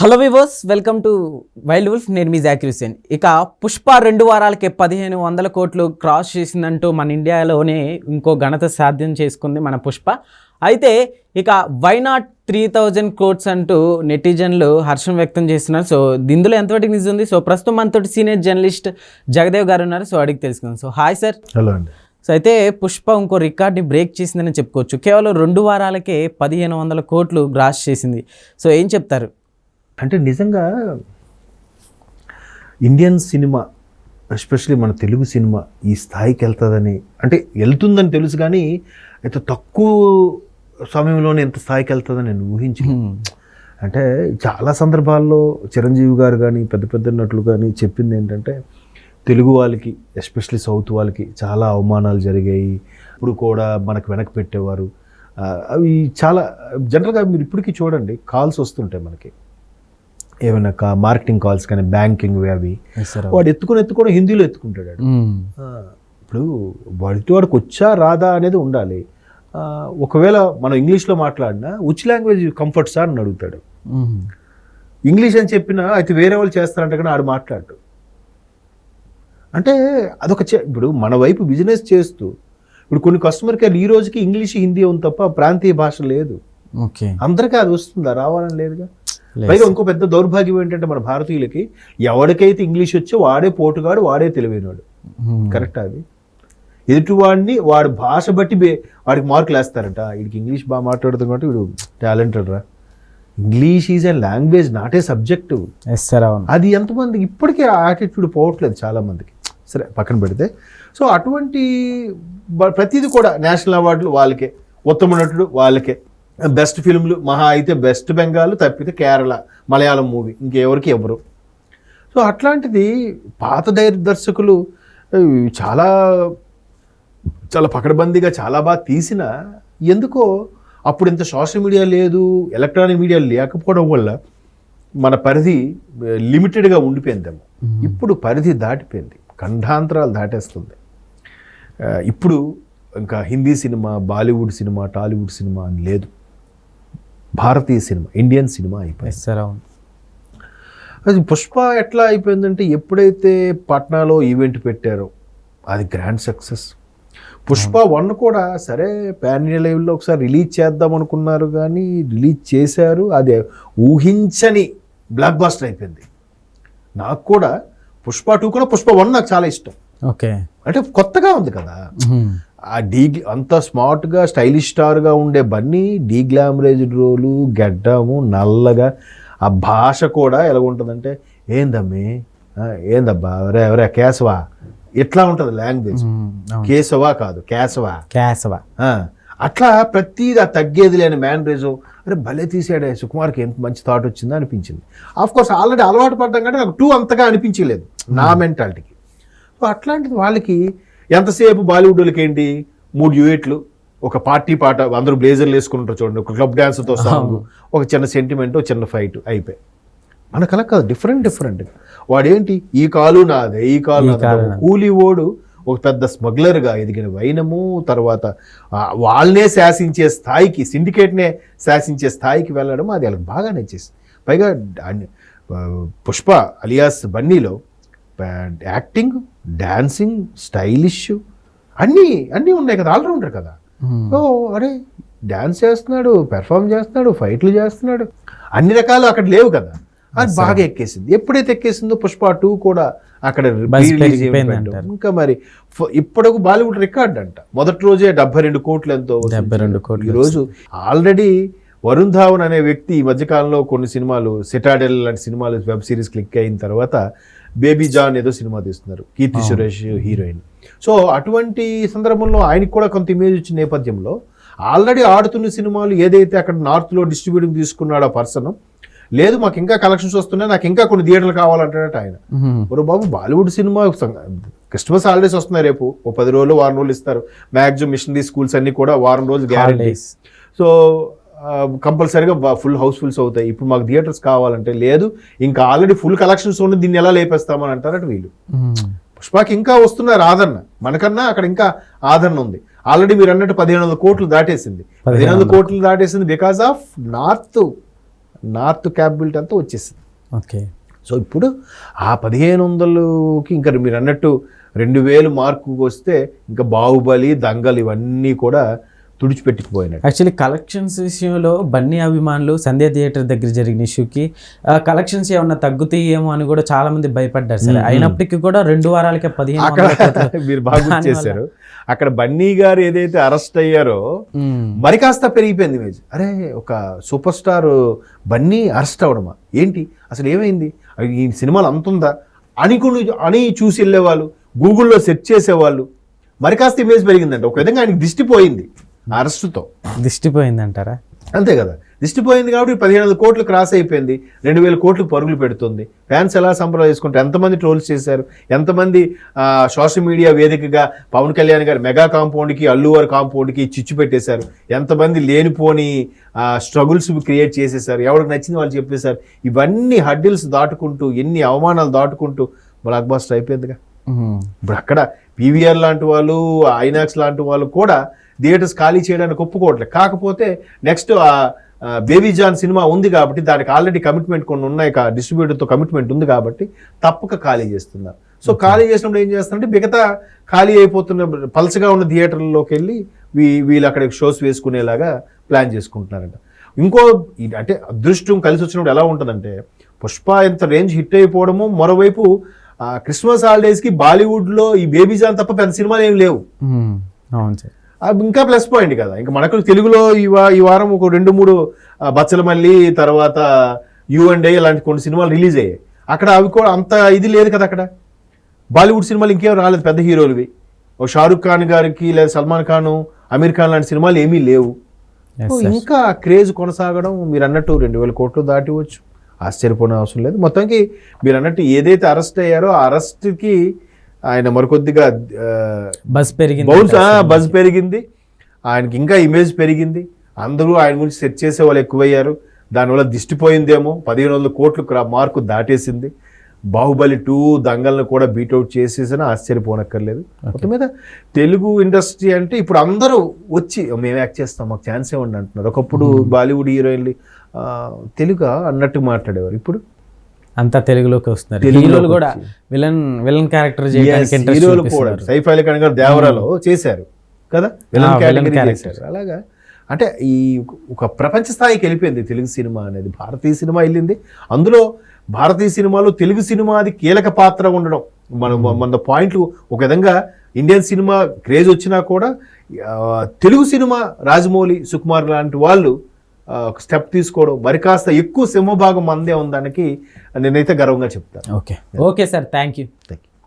Hello వివోస్ welcome to wild wolf. నేను మీ జాకిర్ హుసేన్ ఇక పుష్ప రెండు వారాలకే పదిహేను వందల కోట్లు క్రాస్ చేసిందంటూ మన ఇండియాలోనే ఇంకో ఘనత సాధ్యం చేసుకుంది మన పుష్ప. అయితే ఇక why not three thousand crores అంటూ నెటిజన్లు హర్షం వ్యక్తం చేస్తున్నారు. సో ఇందులో ఎంతవరకు నిజం ఉంది? సో ప్రస్తుతం మనతోటి సీనియర్ జర్నలిస్ట్ జగదేవ్ గారు ఉన్నారు. సో అడిగి తెలుసుకుందాం. So hi sir. హలో అండి. సో అయితే పుష్ప ఇంకో రికార్డ్ని బ్రేక్ చేసిందని చెప్పుకోవచ్చు. కేవలం రెండు వారాలకే పదిహేను వందల కోట్లు గ్రాస్ చేసింది. సో ఏం చెప్తారు? అంటే నిజంగా ఇండియన్ సినిమా ఎస్పెషలీ మన తెలుగు సినిమా ఈ స్థాయికి వెళ్తుందని అంటే వెళ్తుందని తెలుసు కానీ అయితే తక్కువ సమయంలోనే ఎంత స్థాయికి వెళ్తుందని నేను ఊహించి అంటే చాలా సందర్భాల్లో చిరంజీవి గారు కానీ పెద్ద పెద్ద నటులు కానీ చెప్పింది ఏంటంటే తెలుగు వాళ్ళకి ఎస్పెషలీ సౌత్ వాళ్ళకి చాలా అవమానాలు జరిగాయి. ఇప్పుడు కూడా మనకు వెనక్కి పెట్టేవారు. అవి చాలా జనరల్గా మీరు ఇప్పటికీ చూడండి కాల్స్ వస్తుంటాయి మనకి. ఏమైనా మార్కెటింగ్ కాల్స్ కానీ బ్యాంకింగ్ అవి వాడు ఎత్తుకొని ఎత్తుకొని హిందీలో ఎత్తుకుంటాడు ఇప్పుడు వాడితో వాడికి వచ్చా రాదా అనేది ఉండాలి. ఒకవేళ మనం ఇంగ్లీష్లో మాట్లాడినా ఉచ్ లాంగ్వేజ్ కంఫర్ట్ సార్ అని అడుగుతాడు. ఇంగ్లీష్ అని చెప్పినా అయితే వేరే వాళ్ళు చేస్తారంటే కానీ ఆడు మాట్లాడు అంటే అదొక ఇప్పుడు మన వైపు బిజినెస్ చేస్తూ ఇప్పుడు కొన్ని కస్టమర్ కేర్ ఈ రోజుకి ఇంగ్లీష్ హిందీ ఉంది తప్ప ప్రాంతీయ భాష లేదు. ఓకే. అందరికీ అది వస్తుందా? రావాలని లేదుగా? పైగా ఇంకో పెద్ద దౌర్భాగ్యం ఏంటంటే మన భారతీయులకి ఎవరికైతే ఇంగ్లీష్ వచ్చో వాడే పోటుగాడు వాడే తెలివైనవాడు కరెక్ట్ అది? ఎదుటివాడిని వాడి భాష బట్టి వాడికి మార్కులు వేస్తారట. వీడికి ఇంగ్లీష్ బాగా మాట్లాడుతుంది కాబట్టి వీడు టాలెంటెడ్ రా. English is a language not a subject yes sir అవును. అది ఎంతమందికి ఇప్పటికీ ఆ యాటిట్యూడ్ పోవట్లేదు చాలా మందికి సరే పక్కన పెడితే. సో అటువంటి ప్రతిదీ కూడా నేషనల్ అవార్డులు వాళ్ళకే. ఉత్తమ నటుడు వాళ్ళకే. బెస్ట్ ఫిల్మ్లు మహా అయితే బెస్ట్ బెంగాల్ తప్పితే కేరళ మలయాళం మూవీ. ఇంకెవరికి ఎవరు సో అట్లాంటిది పాత దర్శకులు చాలా చాలా పకడ్బందీగా చాలా బాగా తీసిన ఎందుకో అప్పుడు ఇంత సోషల్ మీడియా లేదు ఎలక్ట్రానిక్ మీడియా లేకపోవడం వల్ల మన పరిధి లిమిటెడ్గా ఉండిపోయిందేమో. ఇప్పుడు పరిధి దాటిపోయింది. ఖండాంతరాలు దాటేస్తుంది. ఇప్పుడు ఇంకా Hindi cinema Bollywood cinema Tollywood cinema అని లేదు. భారతీయ సినిమా ఇండియన్ సినిమా అయిపోయింది. ఎస్ సార్ అవును. అది పుష్ప ఎట్లా అయిపోయిందంటే ఎప్పుడైతే పాట్నాలో ఈవెంట్ పెట్టారో అది గ్రాండ్ సక్సెస్. పుష్ప వన్ కూడా సరే పాన్ ఇండియా లెవెల్లో ఒకసారి రిలీజ్ చేద్దాం అనుకున్నారు కానీ రిలీజ్ చేశారు. అది ఊహించని బ్లాక్ బాస్టర్ అయిపోయింది. నాకు కూడా పుష్ప టూ కూడా పుష్ప వన్ నాకు చాలా ఇష్టం. ఓకే. అంటే కొత్తగా ఉంది కదా. ఆ డీ అంత స్మార్ట్గా స్టైలిష్ స్టార్గా ఉండే బన్నీ డీ గ్లామరైజ్డ్ రోలు గడ్డము నల్లగా ఆ భాష కూడా ఎలా ఉంటుందంటే ఏందమ్మి? ఏందబ్బా? ఎవరే ఎవరే కేశవా? ఇట్లా ఉంటుంది లాంగ్వేజ్. కేశవా కాదు కేశవా. ఆ, అట్లా ప్రతిది ఆ తగ్గేది లేని మ్యానరేజం అరే భలే తీసాడే సుకుమార్కి ఎంత మంచి థాట్ వచ్చిందో అనిపించింది. ఆఫ్ కోర్స్ ఆల్రెడీ అలవాటు పడ్డాం కంటే నాకు టూ అంతగా అనిపించలేదు నా మెంటాలిటీకి. సో అట్లాంటిది వాళ్ళకి ఎంతసేపు బాలీవుడ్లకి ఏంటి మూడు యూనిట్లు ఒక పార్టీ పాట అందరూ బ్లేజర్లు వేసుకుంటారు చూడండి ఒక క్లబ్ డ్యాన్స్తో సాంగ్ ఒక చిన్న సెంటిమెంట్ చిన్న ఫైట్ అయిపోయి. మనకలా కాదు డిఫరెంట్ డిఫరెంట్ వాడేంటి? ఈ కాలు నాదే ఈ కాలు కూలీ ఓడు ఒక పెద్ద స్మగ్లర్గా ఎదిగిన వైనము తర్వాత వాళ్ళనే శాసించే స్థాయికి సిండికేట్నే శాసించే స్థాయికి వెళ్ళడం అది వాళ్ళకి బాగా నచ్చేసింది. పైగా పుష్ప అలియాస్ బన్నీలో యాక్టింగ్ డాన్సింగ్ స్టైలిష్ అన్నీ అన్నీ ఉన్నాయి కదా ఆల్రౌండర్ కదా. ఓ అరే డాన్స్ చేస్తున్నాడు పెర్ఫామ్ చేస్తున్నాడు ఫైట్లు చేస్తున్నాడు అన్ని రకాలు అక్కడ లేవు కదా. అది బాగా ఎక్కేసింది. ఎప్పుడైతే ఎక్కేసిందో పుష్ప టూ కూడా అక్కడ. ఇంకా మరి ఇప్పటికు బాలీవుడ్ రికార్డ్ అంట. మొదటి రోజే డెబ్బై రెండు కోట్లు ఎంతో డెబ్బై రెండు. కోట్లు ఈ రోజు ఆల్రెడీ వరుణ్ ధావన్ అనే వ్యక్తి ఈ మధ్యకాలంలో కొన్ని సినిమాలు సిటాడెల్ లాంటి సినిమాలు వెబ్ సిరీస్ క్లిక్ అయిన తర్వాత బేబీ జాన్ ఏదో సినిమా తీస్తున్నారు. కీర్తి సురేష్ హీరోయిన్. సో అటువంటి సందర్భంలో ఆయనకి కూడా కొంత ఇమేజ్ వచ్చిన నేపథ్యంలో ఆల్రెడీ ఆడుతున్న సినిమాలు ఏదైతే అక్కడ నార్త్లో డిస్ట్రిబ్యూటింగ్ తీసుకున్నాడో పర్సన్ లేదు మాకు ఇంకా కలెక్షన్స్ వస్తున్నాయి నాకు ఇంకా కొన్ని థియేటర్లు కావాలంటాడట ఆయన. ఒరే బాబు బాలీవుడ్ సినిమా క్రిస్మస్ హాలిడేస్ వస్తున్నాయి రేపు. ఓ పది రోజులు వారం రోజులు ఇస్తారు. మ్యాక్సిమం మిషనరీ స్కూల్స్ అన్ని కూడా వారం రోజులు గ్యారంటీ హాలిడేస్ సో కంపల్సరీగా ఫుల్ హౌస్ఫుల్స్ అవుతాయి. ఇప్పుడు మాకు థియేటర్స్ కావాలంటే లేదు. ఇంకా ఆల్రెడీ ఫుల్ కలెక్షన్స్ ఉండి దీన్ని ఎలా లేపేస్తామని అంటారట వీళ్ళు. పుష్పకి ఇంకా వస్తున్నారు ఆదరణ మనకన్నా అక్కడ ఇంకా ఆదరణ ఉంది. ఆల్రెడీ మీరు అన్నట్టు పదిహేను వందల కోట్లు దాటేసింది. పదిహేను వందల కోట్లు దాటేసింది because of north north capability అంతా వచ్చేసింది. ఓకే. సో ఇప్పుడు ఆ పదిహేను వందలకి ఇంకా మీరు అన్నట్టు రెండు వేలు మార్కు వస్తే ఇంకా బాహుబలి దంగలు ఇవన్నీ కూడా తుడిచిపెట్టుకుపోయినట్టు. యాక్చువల్లీ కలెక్షన్స్ విషయంలో బన్నీ అభిమానులు సంధ్య థియేటర్ దగ్గర జరిగిన ఇష్యూకి కలెక్షన్స్ ఏమన్నా తగ్గుతాయేమో అని కూడా చాలా మంది భయపడ్డారు సరే. అయినప్పటికీ కూడా రెండు వారాలకే పదిహేను. మీరు బాగా చేశారు. అక్కడ బన్నీ గారు ఏదైతే అరెస్ట్ అయ్యారో. మరి కాస్త పెరిగిపోయింది ఇమేజ్ అరే ఒక సూపర్ స్టార్ బన్నీ అరెస్ట్ అవడమా ఏంటి? అసలు ఏమైంది? ఈ సినిమాలు అంతుందా అని కూడా- అని చూసి వెళ్ళేవాళ్ళు గూగుల్లో సెర్చ్ చేసేవాళ్ళు. మరి కాస్త ఇమేజ్ పెరిగిందంట. ఒక విధంగా ఆయనకి దిష్టి పోయింది. అరెస్టుతో. దిష్టిపోయిందంటారా? అంతే కదా. దిష్టి పోయింది కాబట్టి పదిహేను వందల కోట్లు క్రాస్ అయిపోయింది. రెండు వేల కోట్లు పరుగులు పెడుతుంది. ఫ్యాన్స్ ఎలా సంబరాలు చేసుకుంటారు ఎంతమంది ట్రోల్స్ చేశారు? ఎంతమంది సోషల్ మీడియా వేదికగా పవన్ కళ్యాణ్ గారు మెగా కాంపౌండ్కి అల్లువారి కాంపౌండ్కి చిచ్చు పెట్టేశారు. ఎంతమంది లేనిపోని స్ట్రగుల్స్ క్రియేట్ చేసేసారు ఎవరికి నచ్చింది వాళ్ళు చెప్పేశారు. ఇవన్నీ హడ్డిల్స్ దాటుకుంటూ ఎన్ని అవమానాలు దాటుకుంటూ బ్లాక్ బాస్టర్ అయిపోయిందిగా. ఇప్పుడు అక్కడ పీవీఆర్ లాంటి వాళ్ళు ఐనాక్స్ లాంటి వాళ్ళు కూడా థియేటర్స్ ఖాళీ చేయడానికి ఒప్పుకోవట్లేదు కాకపోతే నెక్స్ట్ బేబీ జాన్ సినిమా ఉంది కాబట్టి దానికి ఆల్రెడీ కమిట్మెంట్ కొన్ని ఉన్నాయి డిస్ట్రిబ్యూటర్తో కమిట్మెంట్ ఉంది కాబట్టి తప్పక ఖాళీ చేస్తున్నారు. సో ఖాళీ చేసినప్పుడు ఏం చేస్తారంటే మిగతా ఖాళీ అయిపోతున్న పలసగా ఉన్న థియేటర్లోకి వెళ్ళి వీ వీళ్ళు అక్కడ షోస్ వేసుకునేలాగా ప్లాన్ చేసుకుంటున్నారంట. ఇంకో అంటే అదృష్టం కలిసి వచ్చినప్పుడు ఎలా ఉంటుందంటే పుష్ప ఎంత రేంజ్ హిట్ అయిపోవడము మరోవైపు క్రిస్మస్ హాలిడేస్కి బాలీవుడ్లో ఈ బేబీ జాన్ తప్ప పెద్ద సినిమాలు ఏం లేవు. అవును సార్. ఇంకా ప్లస్ పాయింట్ కదా. ఇంకా మనకు తెలుగులో ఈ వారం ఒక రెండు మూడు బచ్చల మల్లి తర్వాత యూ అండ్ ఏ లాంటి కొన్ని సినిమాలు రిలీజ్ అయ్యాయి. అక్కడ అవి కూడా అంత ఇది లేదు కదా అక్కడ. బాలీవుడ్ సినిమాలు ఇంకేం రాలేదు పెద్ద హీరోలువి. ఓ షారుఖ్ ఖాన్ గారికి లేదా సల్మాన్ ఖాన్ అమీర్ ఖాన్ లాంటి సినిమాలు ఏమీ లేవు. ఇంకా క్రేజ్ కొనసాగడం మీరు అన్నట్టు రెండు వేల కోట్లు దాటివచ్చు. ఆశ్చర్యపోయిన అవసరం లేదు. మొత్తానికి మీరు అన్నట్టు ఏదైతే అరెస్ట్ అయ్యారో ఆ అరెస్ట్కి ఆయన మరికొద్దిగా బస్ పెరిగింది బౌన్స్ బజ్ పెరిగింది. ఆయనకి ఇంకా ఇమేజ్ పెరిగింది. అందరూ ఆయన గురించి సెర్చ్ చేసే వాళ్ళు ఎక్కువయ్యారు. దానివల్ల దిష్టిపోయిందేమో. పదిహేను వందల కోట్లు మార్కు దాటేసింది. బాహుబలి టూ దంగల్ని కూడా బీట్అవుట్ చేసేసిన ఆశ్చర్యపోనక్కర్లేదు. మొత్తం మీద తెలుగు ఇండస్ట్రీ అంటే ఇప్పుడు అందరూ వచ్చి మేము యాక్ట్ చేస్తాం మాకు ఛాన్స్ ఇవ్వండి అంటున్నారు. ఒకప్పుడు బాలీవుడ్ హీరోయిన్లు తెలుగు అన్నట్టు మాట్లాడేవారు. ఇప్పుడు అంతా తెలుగులోకి వస్తున్నారు. హీరోలు కూడా. విలన్ విలన్ క్యారెక్టర్ చేయడానికి హీరోలు కూడా. సైఫ్ అలీ ఖాన్ గారు దేవరాలో చేశారు కదా? విలన్. చేశారు. అలాగా? అంటే ఈ ఒక ప్రపంచ స్థాయికి వెళ్ళిపోయింది తెలుగు సినిమా అనేది. భారతీయ సినిమా వెళ్ళింది. అందులో భారతీయ సినిమాలో తెలుగు సినిమాది కీలక పాత్ర ఉండడం. మన మన పాయింట్లు ఒక విధంగా ఇండియన్ సినిమా క్రేజ్ వచ్చినా కూడా తెలుగు సినిమా రాజమౌళి సుకుమార్ లాంటి వాళ్ళు ఒక స్టెప్ తీసుకోవడం. మరి కాస్త ఎక్కువ సింహభాగం మందే ఉందానికి నేనైతే గర్వంగా చెప్తాను. Okay. Okay sir. Thank you thank you